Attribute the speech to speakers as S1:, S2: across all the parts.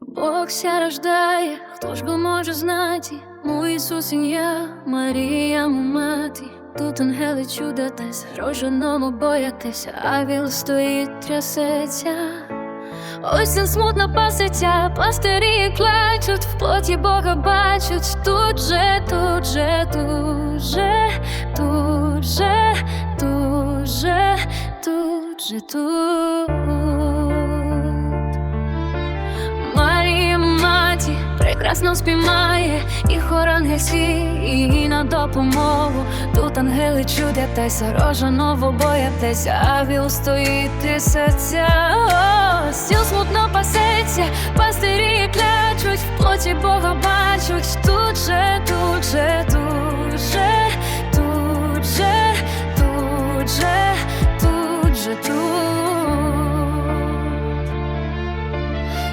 S1: Бог ся рождає, хто ж го може знати? Мой Ісус ім'я, Марія му мати. Тут ангели чудотесь, роженому боятеся, а віл стоїть трясеться. Ось він смутно паситься, пастирі плачуть, в плоті Бога бачать, тут же, тут же, тут же, тут же, тут же, тут же, тут. Прекрасно спіймає, і хорангесі, і на допомогу. Тут ангели чудятеся, рожа ново боятеся, а віл стоїть трясеться. Сіл смутно пасеться, пастирі клячуть, в плоті Бога бачуть. Тут же, тут же, тут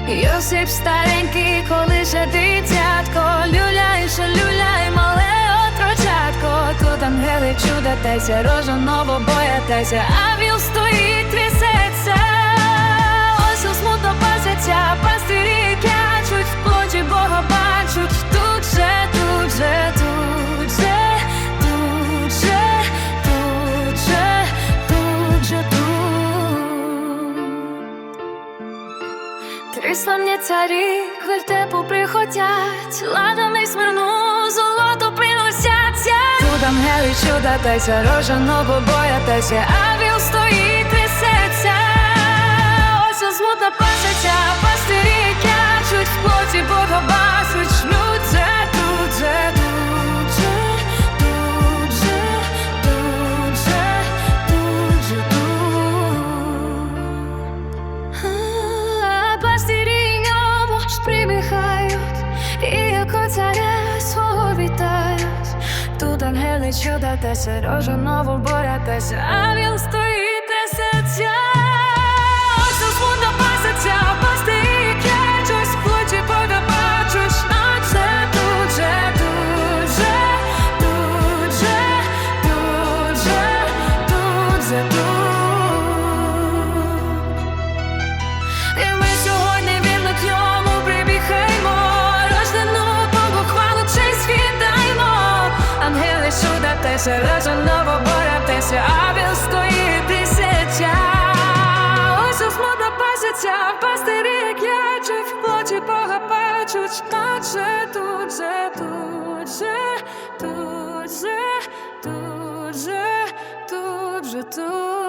S1: Йосип старенький, коли ще дитятко, люляй, що люляй, мале отрочатко. Тут ангели чудатеся, рожа ново боятеся, а віл Три славні царі вертепу приходять, ладаний смирну, золото приносяться. Тут ангели чудатеся, рожа ново боятеся, а віл стоїть трясеться. Ангели чудатеся, рожа нову борятеся, а він стоїть трясеться. Разом ново а він стоїть тисяча. Ось у смутно паситься, пастирі клячуть, в плоті Бога тут же, тут же, тут же, тут же, тут же, тут же, тут.